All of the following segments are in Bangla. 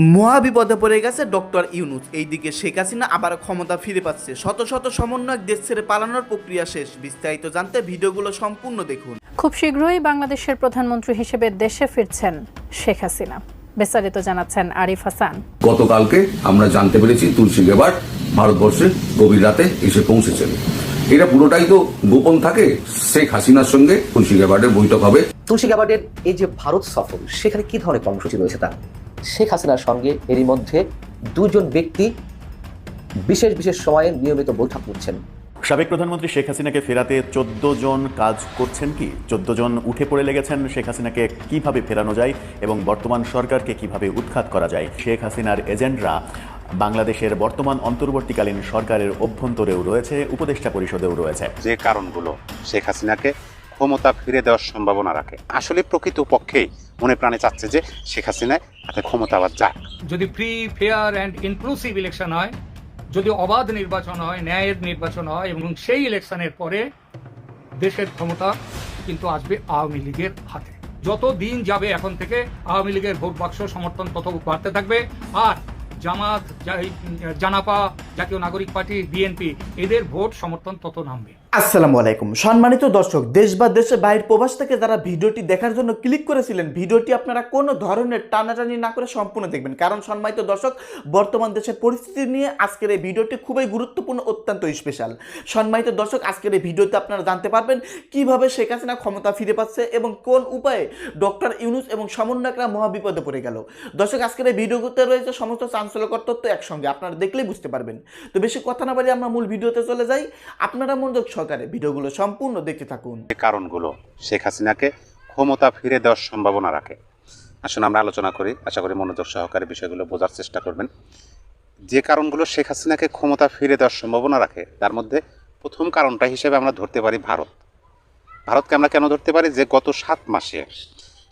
মহা বিপদে পড়ে গেছে ডক্টর ইউনুস। এইদিকে শেখ হাসিনা আবার ক্ষমতা ফিরে পাচ্ছে। শত শত সমন্বয়ক দেশ ছেড়ে পালানোর প্রক্রিয়া শেষ। বিস্তারিত জানতে ভিডিওগুলো সম্পূর্ণ দেখুন। খুব শীঘ্রই বাংলাদেশের প্রধানমন্ত্রী হিসেবে দেশে ফিরছেন শেখ হাসিনা। বিস্তারিত জানাচ্ছেন আরিফ হাসান। গতকালকে আমরা জানতে পেরেছি তুলসী গেবার ভারতবর্ষে গভীর রাতে এসে পৌঁছেছেন। এটা পুরোটাই তো গোপন থাকে শেখ হাসিনার সঙ্গে তুলসী গেবার্ডের বৈঠক হবে। তুলসী গাবার্ডের এই যে ভারত সফর সেখানে কি ধরনের কর্মসূচি রয়েছে তার? শেখ হাসিনার সঙ্গে এরই মধ্যে দুজন ব্যক্তি বিশেষ বিশেষ সময়ে নিয়মিত বৈঠক করছেন। সাবেক প্রধানমন্ত্রী শেখ হাসিনাকে ফেরাতে চোদ্দ জন কাজ করছেন কি? চোদ্দ জন উঠে পড়ে লেগেছেন শেখ হাসিনাকে কীভাবে ফেরানো যায় এবং বর্তমান সরকারকে কীভাবে উৎখাত করা যায়? শেখ হাসিনার এজেন্টরা বাংলাদেশের বর্তমান অন্তর্বর্তীকালীন সরকারের অভ্যন্তরেও রয়েছে উপদেষ্টা পরিষদেও রয়েছে। যে কারণগুলো শেখ হাসিনাকে ক্ষমতা ফিরে দেওয়ার সম্ভাবনা রাখে। আসলে প্রকৃত পক্ষেই মনে প্রাণে চাচ্ছে যে শেখ হাসিনায় হাতে ক্ষমতা আবার যাক। যদি free, fair and inclusive election হয়, যদি অবাধ নির্বাচন হয়, ন্যায়ের নির্বাচন হয়, এবং সেই ইলেকশনের পরে দেশের ক্ষমতা কিন্তু আসবে আওয়ামী লীগের হাতে। যত দিন যাবে এখন থেকে, আওয়ামী লীগের ভোট বাক্স সমর্থন তত বাড়তে থাকবে। আর জামাত জানাপা, জাতীয় নাগরিক পার্টি, বিএনপি, এদের ভোট সমর্থন তত নামবে। আসসালামু আলাইকুম। সম্মানিত দর্শক, দেশ বা দেশের বাইরের প্রবাস থেকে যারা ভিডিওটি দেখার জন্য ক্লিক করেছিলেন, ভিডিওটি আপনারা কোনো ধরনের টানাটানি না করে সম্পূর্ণ দেখবেন। কারণ সম্মানিত দর্শক, বর্তমান দেশের পরিস্থিতি নিয়ে আজকের এই ভিডিওটি খুবই গুরুত্বপূর্ণ, অত্যন্ত স্পেশাল সম্মানিত দর্শক, আজকের এই ভিডিওতে আপনারা জানতে পারবেন কীভাবে শেখ হাসিনা ক্ষমতা ফিরে পাচ্ছে এবং কোন উপায়ে ডক্টর ইউনুস এবং সমন্বয়করা মহাবিপদে পড়ে গেল। দর্শক, আজকের এই ভিডিওতে রয়েছে সমস্ত চাঞ্চল্যকর তথ্য একসঙ্গে, আপনারা দেখলেই বুঝতে পারবেন। তো বেশি কথা না বাড়িয়ে আমরা মূল ভিডিওতে চলে যাই। আপনারা মনোযোগ সহকারে ভিডিওগুলো সম্পূর্ণ দেখতে থাকুন। কারণগুলো শেখ হাসিনাকে ক্ষমতা ফিরে দেওয়ার সম্ভাবনা রাখে। আসুন আমরা আলোচনা করি, আশা করি মনোযোগ সহকারে বিষয়গুলো বোঝার চেষ্টা করবেন। যে কারণগুলো শেখ হাসিনাকে ক্ষমতা ফিরে দেওয়ার সম্ভাবনা রাখে, তার মধ্যে প্রথম কারণটা হিসেবে আমরা ধরতে পারি ভারত। ভারতকে আমরা কেন ধরতে পারি? যে গত সাত মাসে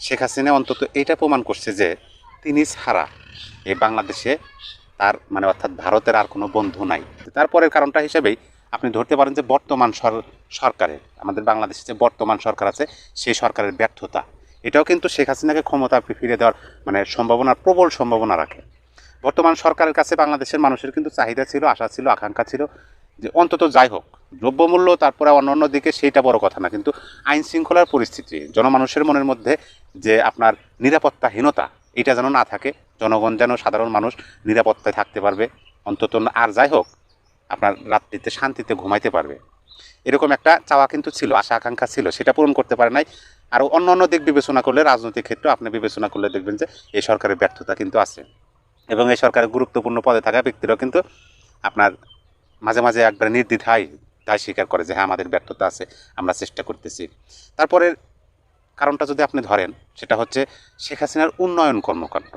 শেখ হাসিনা অন্তত এটা প্রমাণ করছে যে তিনি ছাড়া এই বাংলাদেশে তার মানে অর্থাৎ ভারতের আর কোনো বন্ধু নাই। তারপরের কারণটা হিসেবেই আপনি ধরতে পারেন যে বর্তমান সর- সরকারের, আমাদের বাংলাদেশে যে বর্তমান সরকার আছে, সেই সরকারের ব্যর্থতা। এটাও কিন্তু শেখ হাসিনাকে ক্ষমতা ফিরে দেওয়ার মানে সম্ভাবনার, প্রবল সম্ভাবনা রাখে। বর্তমান সরকারের কাছে বাংলাদেশের মানুষের কিন্তু চাহিদা ছিল, আশা ছিল, আকাঙ্ক্ষা ছিল যে অন্তত যাই হোক, দ্রব্যমূল্য তারপরে অন্য অন্য দিকে সেইটা বড় কথা না। কিন্তু আইন শৃঙ্খলার পরিস্থিতি, জনমানুষের মনের মধ্যে যে আপনার নিরাপত্তাহীনতা এটা যেন না থাকে, জনগণ যেন সাধারণ মানুষ নিরাপত্তায় থাকতে পারবে। অন্তত আর যাই হোক, আপনার রাত্রিতে শান্তিতে ঘুমাইতে পারবে। এরকম একটা চাওয়া কিন্তু ছিল, আশা আকাঙ্ক্ষা ছিল, সেটা পূরণ করতে পারে নাই। আর অন্য অন্য দিক বিবেচনা করলে, রাজনৈতিক ক্ষেত্রে আপনি বিবেচনা করলে দেখবেন যে, এই সরকারের ব্যর্থতা কিন্তু আছে। এবং এই সরকারের গুরুত্বপূর্ণ পদে থাকা ব্যক্তিরাও কিন্তু আপনার মাঝে মাঝে একবার নির্দ্বিধায় দায় স্বীকার করে যে হ্যাঁ আমাদের ব্যর্থতা আছে, আমরা চেষ্টা করতেছি। তারপরে কারণটা যদি আপনি ধরেন, সেটা হচ্ছে শেখ হাসিনার উন্নয়ন কর্মকাণ্ড।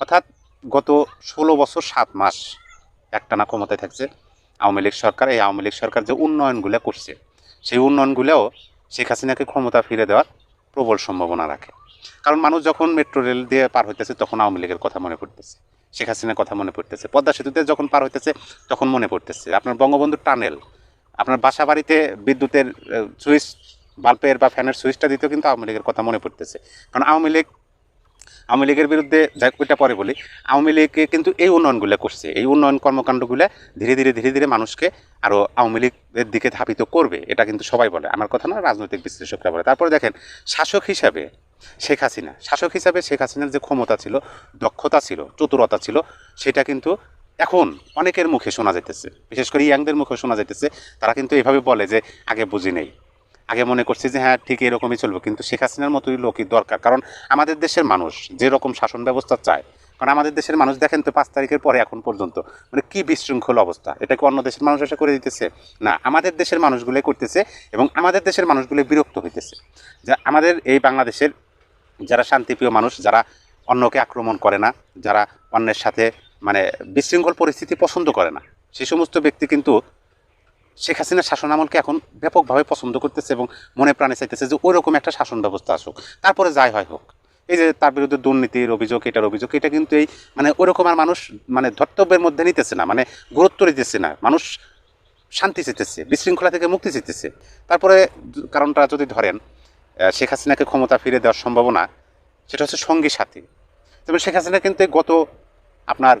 অর্থাৎ গত ষোলো বছর সাত মাস একটানা ক্ষমতায় থাকছে আওয়ামী লীগ সরকার। এই আওয়ামী লীগ সরকার যে উন্নয়নগুলো করছে, সেই উন্নয়নগুলোও শেখ হাসিনাকে ক্ষমতা ফিরে দেওয়ার প্রবল সম্ভাবনা রাখে। কারণ মানুষ যখন মেট্রো রেল দিয়ে পার হইতেছে, তখন আওয়ামী লীগের কথা মনে পড়তেছে। শেখ হাসিনার কথা মনে পড়তেছে। পদ্মা সেতুতে যখন পার হইতেছে, তখন মনে পড়তেছে। আপনার বঙ্গবন্ধু টানেল, আপনার বাসা বাড়িতে বিদ্যুতের সুইচ বাল্বের বা ফ্যানের সুইচটা দিতেও কিন্তু আওয়ামী লীগের কথা মনে পড়তেছে। কারণ আওয়ামী লীগ, আওয়ামী লীগের বিরুদ্ধে যাই ওইটা পরে বলি, আওয়ামী লীগকে কিন্তু এই উন্নয়নগুলো করছে। এই উন্নয়ন কর্মকাণ্ডগুলো ধীরে ধীরে ধীরে ধীরে মানুষকে আরও আওয়ামী লীগের দিকে ধাবিত করবে। এটা কিন্তু সবাই বলে। আমার কথা না, রাজনৈতিক বিশ্লেষকরা বলে। তারপরে দেখেন, শাসক হিসাবে শেখ হাসিনা, শাসক হিসাবে শেখ হাসিনার যে ক্ষমতা ছিল, দক্ষতা ছিল, চতুরতা ছিল, সেটা কিন্তু এখন অনেকের মুখে শোনা যেতেছে বিশেষ করে ইয়াংদের মুখে শোনা যেতেছে তারা কিন্তু এভাবে বলে যে, আগে বুঝি নেই। আগে মনে করছি যে হ্যাঁ ঠিক এরকমই চলবে। কিন্তু শেখ হাসিনার মতোই লোকই দরকার। কারণ আমাদের দেশের মানুষ যেরকম শাসন ব্যবস্থা চায়, কারণ আমাদের দেশের মানুষ দেখেন তো পাঁচ তারিখের পরে এখন পর্যন্ত মানে কি বিশৃঙ্খল অবস্থা। এটা কি অন্য দেশের মানুষ এসে করে দিতেছে? না, আমাদের দেশের মানুষগুলোই করতেছে এবং আমাদের দেশের মানুষগুলো বিরক্ত হইতেছে। যা, আমাদের এই বাংলাদেশের যারা শান্তিপ্রিয় মানুষ, যারা অন্যকে আক্রমণ করে না, যারা অন্যের সাথে মানে বিশৃঙ্খল পরিস্থিতি পছন্দ করে না সেই সমস্ত ব্যক্তি কিন্তু শেখ হাসিনার শাসন আমলকে এখন ব্যাপকভাবে পছন্দ করতেছে এবং মনে প্রাণে চাইতেছে যে ওইরকম একটা শাসন ব্যবস্থা আসুক। তারপরে যাই হয় হোক, এই যে তার বিরুদ্ধে দুর্নীতির অভিযোগ, এটার অভিযোগ, এটা কিন্তু এই মানে ওইরকম আর মানুষ মানে ধর্তব্যের মধ্যে নিতেছে না মানে গুরুত্ব দিতেছে না, মানুষ শান্তি চেতেছে বিশৃঙ্খলা থেকে মুক্তি চেতেছে তারপরে কারণটা যদি ধরেন শেখ হাসিনাকে ক্ষমতা ফিরে দেওয়ার সম্ভাবনা, সেটা হচ্ছে সঙ্গী সাথী। তবে শেখ হাসিনা কিন্তু গত আপনার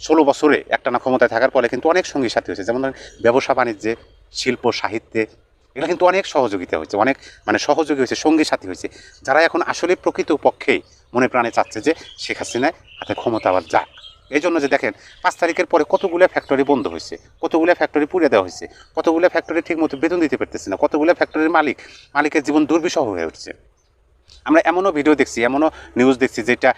ষোলো বছরে একটানা ক্ষমতায় থাকার ফলে কিন্তু অনেক সঙ্গী সাথী হয়েছে। যেমন ধরেন ব্যবসা, বাণিজ্যে, শিল্প, সাহিত্যে এগুলো কিন্তু অনেক সহযোগিতা হয়েছে, অনেক মানে সহযোগী হয়েছে, সঙ্গী সাথী হয়েছে। যারা এখন আসলে প্রকৃত পক্ষেই মনে প্রাণে চাচ্ছে যে শেখ হাসিনায় হাতে ক্ষমতা আবার যাক। এই জন্য যে দেখেন, পাঁচ তারিখের পরে কতগুলো ফ্যাক্টরি বন্ধ হয়েছে, কতগুলো ফ্যাক্টরি পুড়ে দেওয়া হয়েছে, কতগুলো ফ্যাক্টরি ঠিকমতো বেতন দিতে পারতেছে না, কতগুলো ফ্যাক্টরির মালিক, মালিকের জীবন দুর্বিষহ হয়ে উঠছে। আমরা এমনও ভিডিও দেখছি, এমনও নিউজ দেখছি যেটা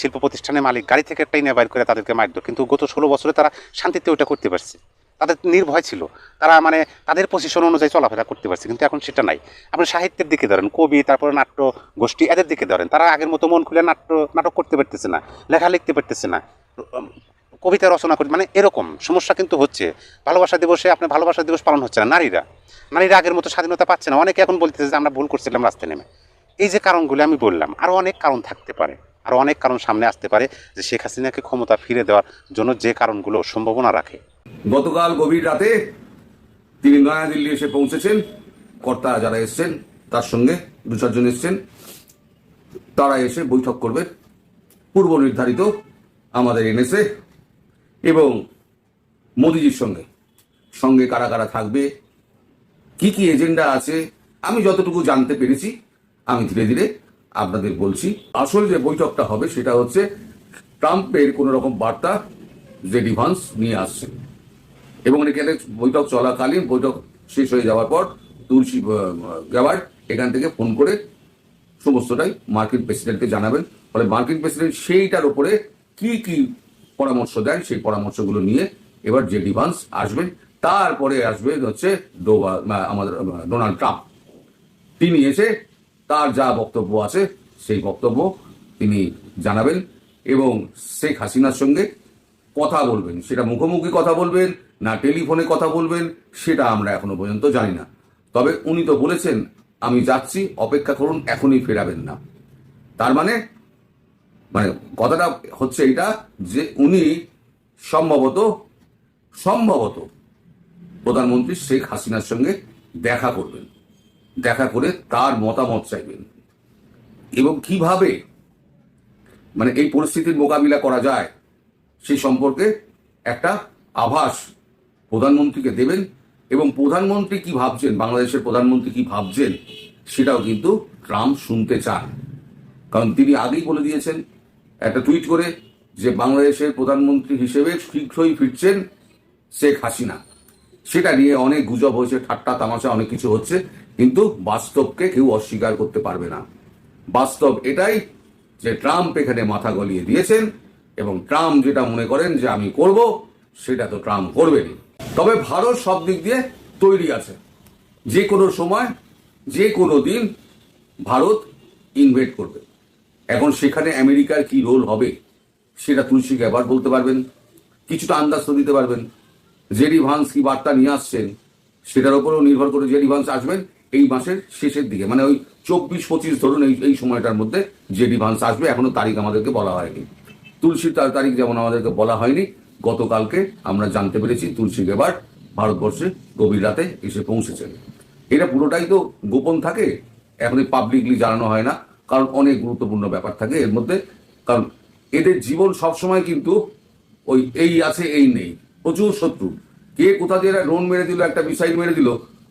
শিল্প প্রতিষ্ঠানের মালিক গাড়ি থেকে একটা ইনে বাইর করে তাদেরকে মারতো কিন্তু গত ষোলো বছরে তারা শান্তিতে ওটা করতে পারছে। তাদের নির্ভয় ছিল। তারা মানে তাদের পজিশন অনুযায়ী চলাফেরা করতে পারছে, কিন্তু এখন সেটা নাই। আপনি সাহিত্যের দিকে ধরেন, কবি, তারপরে নাট্য গোষ্ঠী, এদের দিকে ধরেন, তারা আগের মতো মন খুলে নাট্য, নাটক করতে পারতেছে না, লেখা লিখতে পারতেছে না। কবিতা রচনা করতে মানে এরকম সমস্যা কিন্তু হচ্ছে। ভালোবাসা দিবসে আপনার ভালোবাসা দিবস পালন হচ্ছে না, নারীরা। নারীরা আগের মতো স্বাধীনতা পাচ্ছে না। অনেকে এখন বলতেছে যে আমরা ভুল করছিলাম রাস্তায় নেমে। এই যে কারণগুলি আমি বললাম আরও অনেক কারণ থাকতে পারে আরও অনেক কারণ সামনে আসতে পারে যে শেখ হাসিনাকে ক্ষমতা ফিরে দেওয়ার জন্য যে কারণগুলো সম্ভাবনা রাখে। গতকাল গভীর রাতে তিনি নয়াদিল্লি এসে পৌঁছেছেন কর্তা যারা এসছেন, তার সঙ্গে দু চারজন এসছেন, তারা এসে বৈঠক করবে। পূর্ব নির্ধারিত আমাদের এনএসএ এবং মোদিজির সঙ্গে। সঙ্গে কারা কারা থাকবে, কি কি এজেন্ডা আছে, আমি যতটুকু জানতে পেরেছি আমি ধীরে ধীরে আপনাদের বলছি, আসল যে বৈঠকটা হবে সেটা হচ্ছে ট্রাম্পের কোন রকম বার্তা যে ডিভান্স নিয়ে আসছে। এবং এখানে বৈঠক চলাকালীন, বৈঠক শেষ হয়ে যাওয়ার পর তুলসী গ্যাবার্ড এখান থেকে ফোন করে সমস্তটাই মার্কিন প্রেসিডেন্টকে জানাবেন। ফলে মার্কিন প্রেসিডেন্ট সেইটার উপরে কি কি পরামর্শ দেন, সেই পরামর্শগুলো নিয়ে এবার যে ডিভান্স আসবেন, তারপরে আসবে হচ্ছে ডোবা- আমাদের ডোনাল্ড ট্রাম্প। তিনি এসে তার যা বক্তব্য আছে, সেই বক্তব্য তিনি জানাবেন এবং শেখ হাসিনার সঙ্গে কথা বলবেন। সেটা মুখোমুখি কথা বলবেন না টেলিফোনে কথা বলবেন, সেটা আমরা এখনও পর্যন্ত জানি না। তবে উনি তো বলেছেন, আমি যাচ্ছি, অপেক্ষা করুন, এখনই ফেরাবেন না। তার মানে মানে কথাটা হচ্ছে এটা যে উনি সম্ভবত সম্ভবত প্রধানমন্ত্রী শেখ হাসিনার সঙ্গে দেখা করবেন। দেখা করে তার মতামত চাইবেন। এবং কীভাবে মানে এই পরিস্থিতির মোকাবিলা করা যায়, সেই সম্পর্কে একটা আভাস প্রধানমন্ত্রীকে দেবেন এবং প্রধানমন্ত্রী কি ভাবছেন, বাংলাদেশের প্রধানমন্ত্রী কি ভাবছেন, সেটাও কিন্তু ট্রাম্প শুনতে চান। কারণ তিনি আগেই বলে দিয়েছেন, একটা টুইট করে যে বাংলাদেশের প্রধানমন্ত্রী হিসেবে শীঘ্রই ফিরছেন শেখ হাসিনা। সেটা নিয়ে অনেক গুজব হয়েছে, ঠাট্টা, তামাশা, অনেক কিছু হচ্ছে। কিন্তু বাস্তবকে কেউ অস্বীকার করতে পারবে না। বাস্তব এটাই যে ট্রাম্প এখানে মাথা গলিয়ে দিয়েছেন এবং ট্রাম্প যেটা মনে করেন যে আমি করব, সেটা তো ট্রাম্প করবেনই। তবে ভারত সব দিক দিয়ে তৈরি আছে। যে কোনো সময়, যে কোনো দিন ভারত ইনভেট করবে। এখন সেখানে আমেরিকার কি রোল হবে, সেটা তুলসীকে আবার বলতে পারবেন। কিছুটা আন্দাজ তো দিতে পারবেন। জেডি ভান্স কি বার্তা নিয়ে আসছেন, সেটার উপরেও নির্ভর করে জেডি ভান্স আসবেন এই মাসের শেষের দিকে মানে ওই চব্বিশ, পঁচিশ ধরুন এই এই সময়টার মধ্যে যে ডিভান্স আসবে, এখনও তারিখ আমাদেরকে বলা হয়নি। তুলসীর তার তারিখ যেমন আমাদেরকে বলা হয়নি, গতকালকে আমরা জানতে পেরেছি তুলসী এবার ভারতবর্ষে গভীর রাতে এসে পৌঁছেছেন এটা পুরোটাই তো গোপন থাকে, এখন পাবলিকলি জানানো হয় না, কারণ অনেক গুরুত্বপূর্ণ ব্যাপার থাকে এর মধ্যে, কারণ এদের জীবন সবসময় কিন্তু ওই এই আছে, এই নেই, প্রচুর শত্রু। কে কোথা দিয়ে ড্রোন মেরে দিল, একটা মিসাইল মেরে দিল,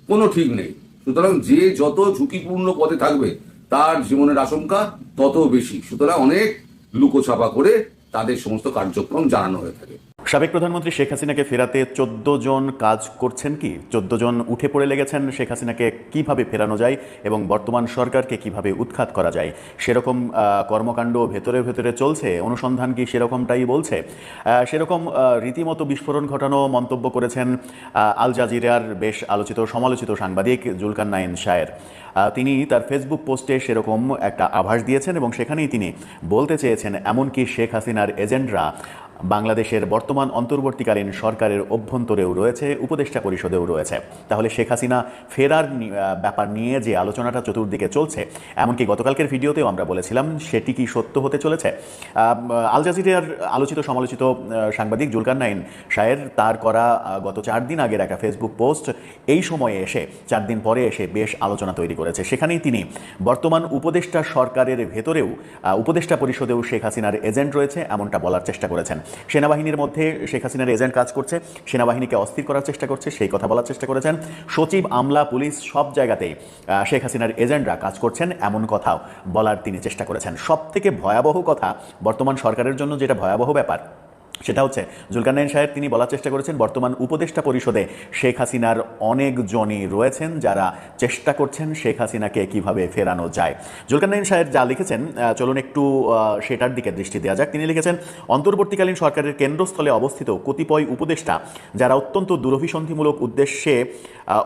কোনো ঠিক নেই। সুতরাং যে যত ঝুঁকিপূর্ণ পথে থাকবে, তার জীবনের আশঙ্কা তত বেশি। সুতরাং অনেক লুকোছাপা করে তাদের সমস্ত কার্যক্রম জানানো হয়ে থাকে। সাবেক প্রধানমন্ত্রী শেখ হাসিনাকে ফেরাতে চোদ্দ জন কাজ করছেন কি? চোদ্দ জন উঠে পড়ে লেগেছেন শেখ হাসিনাকে কীভাবে ফেরানো যায় এবং বর্তমান সরকারকে কীভাবে উৎখাত করা যায়? সেরকম কর্মকাণ্ড ভেতরে ভেতরে চলছে, অনুসন্ধান কি সেরকমটাই বলছে? সেরকম রীতিমতো বিস্ফোরণ ঘটানো মন্তব্য করেছেন আল জাজিরার বেশ আলোচিত, সমালোচিত সাংবাদিক জুলকান নাইন শায়ের তিনি তার ফেসবুক পোস্টে সেরকম একটা আভাস দিয়েছেন এবং সেখানেই তিনি বলতে চেয়েছেন, এমনকি শেখ হাসিনার এজেন্টরা বাংলাদেশের বর্তমান অন্তর্বর্তীকালীন সরকারের অভ্যন্তরেও রয়েছে, উপদেষ্টা পরিষদেও রয়েছে। তাহলে শেখ হাসিনা ফেরার ব্যাপার নিয়ে যে আলোচনাটা চতুর্দিকে চলছে, এমনকি গতকালকের ভিডিওতেও আমরা বলেছিলাম, সেটি কি সত্য হতে চলেছে? আল জাজিরার আলোচিত সমালোচিত সাংবাদিক জুলকার নাইন শায়ের তার করা গত চার দিন আগের একটা ফেসবুক পোস্ট, এই সময়ে এসে, চার দিন পরে এসে বেশ আলোচনা তৈরি করেছে। সেখানেই তিনি বর্তমান উপদেষ্টা সরকারের ভেতরেও উপদেষ্টা পরিষদেও শেখ হাসিনার এজেন্ট রয়েছে, এমনটা বলার চেষ্টা করেছেন। সেনাবাহিনীর মধ্যে শেখ হাসিনার এজেন্ট কাজ করছে, সেনাবাহিনীকে অস্থির করার চেষ্টা করছে, সেই কথা বলার চেষ্টা করেছেন। সচিব, আমলা, পুলিশ সব জায়গাতেই শেখ হাসিনার এজেন্টরা কাজ করছেন এমন কথাও বলার তিনি চেষ্টা করেছেন। সব থেকে ভয়াবহ কথা বর্তমান সরকারের জন্য যেটা ভয়াবহ ব্যাপার সেটা হচ্ছে জুলকারনাইন সাহেব তিনি বলার চেষ্টা করেছেন, বর্তমান উপদেষ্টা পরিষদে শেখ হাসিনার অনেকজনই রয়েছেন যারা চেষ্টা করছেন শেখ হাসিনাকে কীভাবে ফেরানো যায়। জুলকারনাইন সাহেব যা লিখেছেন চলুন একটু সেটার দিকে দৃষ্টি দেওয়া যাক। তিনি লিখেছেন, অন্তর্বর্তীকালীন সরকারের কেন্দ্রস্থলে অবস্থিত কতিপয় উপদেষ্টা যারা অত্যন্ত দুরভিসন্ধিমূলক উদ্দেশ্যে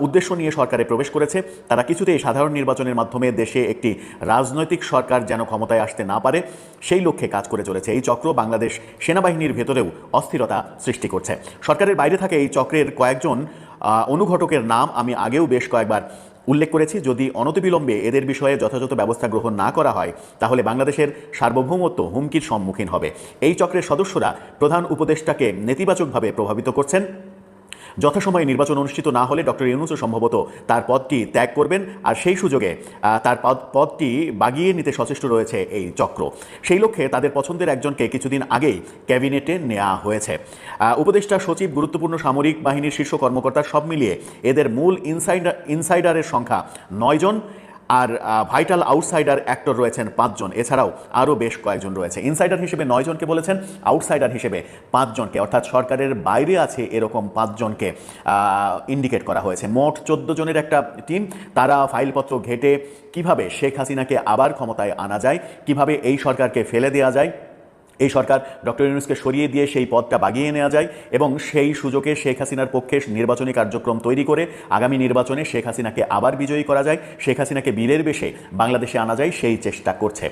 উদ্দেশ্য নিয়ে সরকারে প্রবেশ করেছে, তারা কিছুতেই সাধারণ নির্বাচনের মাধ্যমে দেশে একটি রাজনৈতিক সরকার যেন ক্ষমতায় আসতে না পারে, সেই লক্ষ্যে কাজ করে চলেছে। এই চক্র বাংলাদেশ সেনাবাহিনীর ভেতরেও অস্থিরতা সৃষ্টি করছে। সরকারের বাইরে থাকে এই চক্রের কয়েকজন অনুঘটকের নাম আমি আগেও বেশ কয়েকবার উল্লেখ করেছি। যদি অনতিবিলম্বে এদের বিষয়ে যথাযথ ব্যবস্থা গ্রহণ না করা হয়, তাহলে বাংলাদেশের সার্বভৌমত্ব হুমকির সম্মুখীন হবে। এই চক্রের সদস্যরা প্রধান উপদেষ্টাকে নেতিবাচকভাবে প্রভাবিত করছেন। যথাসময়ে নির্বাচন অনুষ্ঠিত না হলে ডক্টর ইউনুসও সম্ভবত তার পদটি ত্যাগ করবেন আর সেই সুযোগে তার পদ, পদটি বাগিয়ে নিতে সচেষ্ট রয়েছে এই চক্র। সেই লক্ষ্যে তাদের পছন্দের একজনকে কিছুদিন আগেই ক্যাবিনেটে নেওয়া হয়েছে। উপদেষ্টা সচিব, গুরুত্বপূর্ণ সামরিক বাহিনীর শীর্ষ কর্মকর্তা সব মিলিয়ে এদের মূল ইনসাইডার ইনসাইডারের সংখ্যা নয়জন আর ভাইটাল আউটসাইডার অ্যাক্টর রয়েছেন পাঁচজন। এছাড়াও আরও বেশ কয়েকজন রয়েছে। ইনসাইডার হিসেবে নয়জনকে বলেছেন আউটসাইডার হিসেবে পাঁচজনকে। অর্থাৎ সরকারের বাইরে আছে এরকম পাঁচজনকে ইন্ডিকেট করা হয়েছে। মোট চোদ্দ জনের একটা টিম তারা ফাইলপত্র ঘেটে কীভাবে শেখ হাসিনাকে আবার ক্ষমতায় আনা যায়, কীভাবে এই সরকারকে ফেলে দেওয়া যায় এই সরকার ডক্টর ইউনুসকে সরিয়ে দিয়ে সেই পদটা বাগিয়ে নেওয়া যায় এবং সেই সুযোগে শেখ হাসিনার পক্ষে নির্বাচনী কার্যক্রম তৈরি করে আগামী নির্বাচনে শেখ হাসিনাকে আবার বিজয়ী করা যায়, শেখ হাসিনাকে বীরের বেশে বাংলাদেশে আনা যায় সেই চেষ্টা করছে।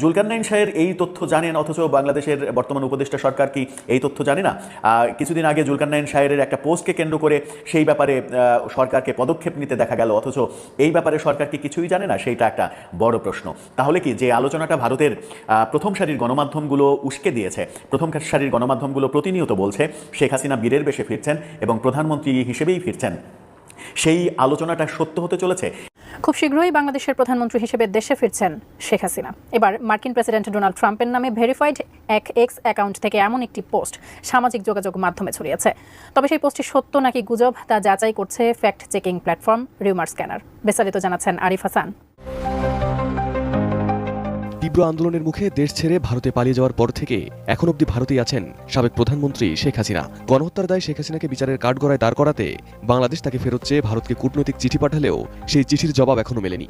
জুলকারনাইন সাহের এই তথ্য জানেন, অথচ বাংলাদেশের বর্তমান উপদেষ্টা সরকার কি এই তথ্য জানে না? কিছুদিন আগে জুলকারনাইন সাহের একটা পোস্টকে কেন্দ্র করে সেই ব্যাপারে সরকারকে পদক্ষেপ নিতে দেখা গেল, অথচ এই ব্যাপারে সরকার কি কিছুই জানে না? সেইটা একটা বড় প্রশ্ন। তাহলে কি যে আলোচনাটা ভারতের প্রথম সারির গণমাধ্যমগুলো উস্কে দিয়েছে। প্রথম সারির গণমাধ্যমগুলো প্রতিনিয়ত বলছে, শেখ হাসিনা বীরের বেশে ফিরছেন এবং প্রধানমন্ত্রী হিসেবেই ফিরছেন। সেই আলোচনাটা সত্য হতে চলেছে? খুব শীঘ্রই বাংলাদেশের প্রধানমন্ত্রী হিসেবে দেশে ফিরছেন শেখ হাসিনা। এবার মার্কিন প্রেসিডেন্ট ডোনাল্ড ট্রাম্পের নামে ভেরিফাইড এক এক্স অ্যাকাউন্ট থেকে এমন একটি পোস্ট সামাজিক যোগাযোগ মাধ্যমে ছড়িয়েছে। তবে সেই পোস্টটি সত্য নাকি গুজব তা যাচাই করছে fact checking platform rumour scanner. বিস্তারিত জানাচ্ছেন আরিফ হাসান। তীব্র আন্দোলনের মুখে দেশ ছেড়ে ভারতে পালিয়ে যাওয়ার পর থেকে এখন অবধি ভারতেই আছেন সাবেক প্রধানমন্ত্রী শেখ হাসিনা। গণহত্যার দায় শেখ হাসিনাকে বিচারের কাঠগড়ায় দাঁড় করাতে বাংলাদেশ তাকে ফেরত চেয়ে ভারতকে কূটনৈতিক চিঠি পাঠালেও সেই চিঠির জবাব এখনও মেলেনি।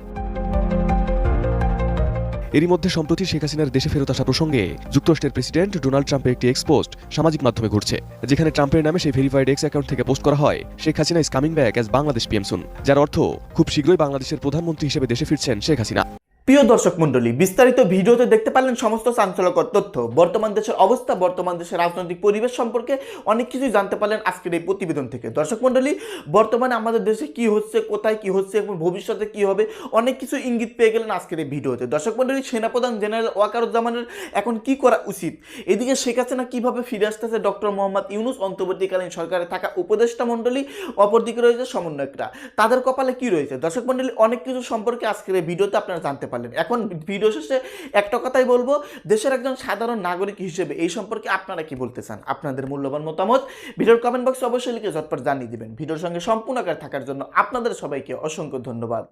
এরই মধ্যে সম্প্রতি শেখ হাসিনার দেশে ফেরত আসা প্রসঙ্গে যুক্তরাষ্ট্রের প্রেসিডেন্ট ডোনাল্ড ট্রাম্পের একটি এক্সপোস্ট সামাজিক মাধ্যমে ঘুরছে, যেখানে ট্রাম্পের নামে সেই ভেরিফাইড এক্স অ্যাকাউন্ট থেকে পোস্ট করা হয়, Sheikh Hasina is coming back as Bangladesh PM soon যার অর্থ খুব শীঘ্রই বাংলাদেশের প্রধানমন্ত্রী হিসেবে দেশে ফিরছেন শেখ হাসিনা। প্রিয় দর্শক মণ্ডলী, বিস্তারিত ভিডিওতে দেখতে পারলেন সমস্ত চাঞ্চল্যকর তথ্য। বর্তমান দেশের অবস্থা, বর্তমান দেশের রাজনৈতিক পরিবেশ সম্পর্কে অনেক কিছুই জানতে পারলেন আজকের এই প্রতিবেদন থেকে। দর্শক মণ্ডলী, বর্তমানে আমাদের দেশে কি হচ্ছে, কোথায় কি হচ্ছে এবং ভবিষ্যতে কি হবে, অনেক কিছু ইঙ্গিত পেয়ে গেলেন আজকের এই ভিডিওতে। দর্শক মণ্ডলী, সেনাপ্রধান জেনারেল ওয়াকারুজ্জামানের এখন কি করা উচিত? এদিকে শেখ হাসিনা কীভাবে ফিরে আসতেছে ডক্টর মোহাম্মদ ইউনুস? অন্তর্বর্তীকালীন সরকারে থাকা উপদেষ্টা মণ্ডলী, অপরদিকে রয়েছে সমন্বয়করা। তাদের কপালে কি রয়েছে? দর্শক মণ্ডলী, অনেক কিছু সম্পর্কে আজকের এই ভিডিওতে আপনারা জানতে পারলেন। এখন ভিডিও শেষে একটা কথাই বলব, দেশের একজন সাধারণ নাগরিক হিসেবে এই সম্পর্কে আপনারা কি বলতে চান? আপনাদের মূল্যবান মতামত ভিডিওর কমেন্ট বক্সে অবশ্যই লিখে ঝটপট জানিয়ে দিবেন। ভিডিওর সঙ্গে সম্পূর্ণ আকার থাকার জন্য আপনাদের সবাইকে অসংখ্য ধন্যবাদ।